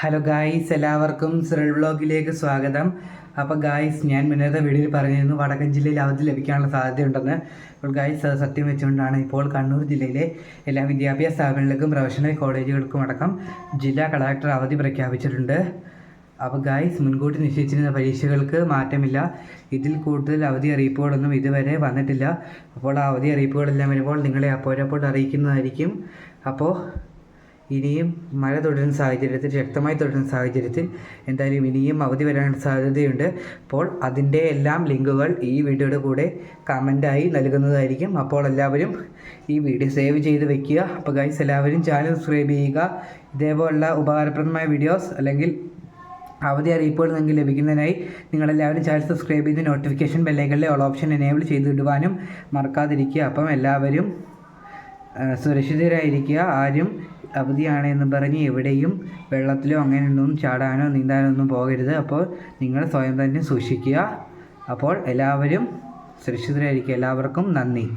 Hello guys എല്ലാവർക്കും സിറൽ വ്ളോഗിലേക്ക് സ്വാഗതം. അപ്പോൾ ഗായ്സ് ഞാൻ മുന്നേത്തെ വീഡിയോയിൽ പറഞ്ഞിരുന്നു വടക്കൻ ജില്ലയിൽ അവധി ലഭിക്കാനുള്ള സാധ്യതയുണ്ടെന്ന്. അപ്പോൾ ഗായ്സ് അത് സത്യം വെച്ചുകൊണ്ടാണ് ഇപ്പോൾ കണ്ണൂർ ജില്ലയിലെ എല്ലാ വിദ്യാഭ്യാസ സ്ഥാപനങ്ങൾക്കും പ്രൊഫഷണൽ കോളേജുകൾക്കും അടക്കം ജില്ലാ കളക്ടർ അവധി പ്രഖ്യാപിച്ചിട്ടുണ്ട്. അപ്പോൾ ഗായ്സ് മുൻകൂട്ടി നിശ്ചയിച്ചിരുന്ന പരീക്ഷകൾക്ക് മാറ്റമില്ല. ഇതിൽ കൂടുതൽ അവധി അറിയിപ്പുകളൊന്നും ഇതുവരെ വന്നിട്ടില്ല. അപ്പോൾ ആ അവധി അറിയിപ്പുകളെല്ലാം വരുമ്പോൾ നിങ്ങളെ അപ്പോഴപ്പോൾ അറിയിക്കുന്നതായിരിക്കും. അപ്പോൾ ഇനിയും മഴ തുടരുന്ന സാഹചര്യത്തിൽ ശക്തമായി തുടരുന്ന സാഹചര്യത്തിൽ എന്തായാലും ഇനിയും അവധി വരാൻ സാധ്യതയുണ്ട്. അപ്പോൾ അതിന്റെ എല്ലാം ലിങ്കുകൾ ഈ വീഡിയോയുടെ കൂടെ കമന്റായി നൽകുന്നതായിരിക്കും. അപ്പോൾ എല്ലാവരും ഈ വീഡിയോ സേവ് ചെയ്ത് വെക്കുക. അപ്പോൾ ഗൈസ് എല്ലാവരും ചാനൽ സബ്സ്ക്രൈബ് ചെയ്യുക. ഇതേപോലുള്ള ഉപകാരപ്രദമായ വീഡിയോസ് അല്ലെങ്കിൽ അവധി അറിയിപ്പുകൾ നിങ്ങൾക്ക് ലഭിക്കുന്നതിനായി നിങ്ങളെല്ലാവരും ചാനൽ സബ്സ്ക്രൈബ് ചെയ്ത് നോട്ടിഫിക്കേഷൻ ബെല്ലേക്കളിലെ ഓൾ ഓപ്ഷൻ എനേബിൾ ചെയ്തിടുവാനും മറക്കാതിരിക്കുക. അപ്പം എല്ലാവരും സുരക്ഷിതരായിരിക്കുക. ആരും അവധിയാണ് എന്ന് പറഞ്ഞ് എവിടെയും വെള്ളത്തിലോ അങ്ങനെയൊന്നും ചാടാനോ നീന്താനോ ഒന്നും പോകരുത്. അപ്പോൾ നിങ്ങൾ സ്വയം തന്നെ സൂക്ഷിക്കുക. അപ്പോൾ എല്ലാവരും സുരക്ഷിതരായിരിക്കുക. എല്ലാവർക്കും നന്ദി.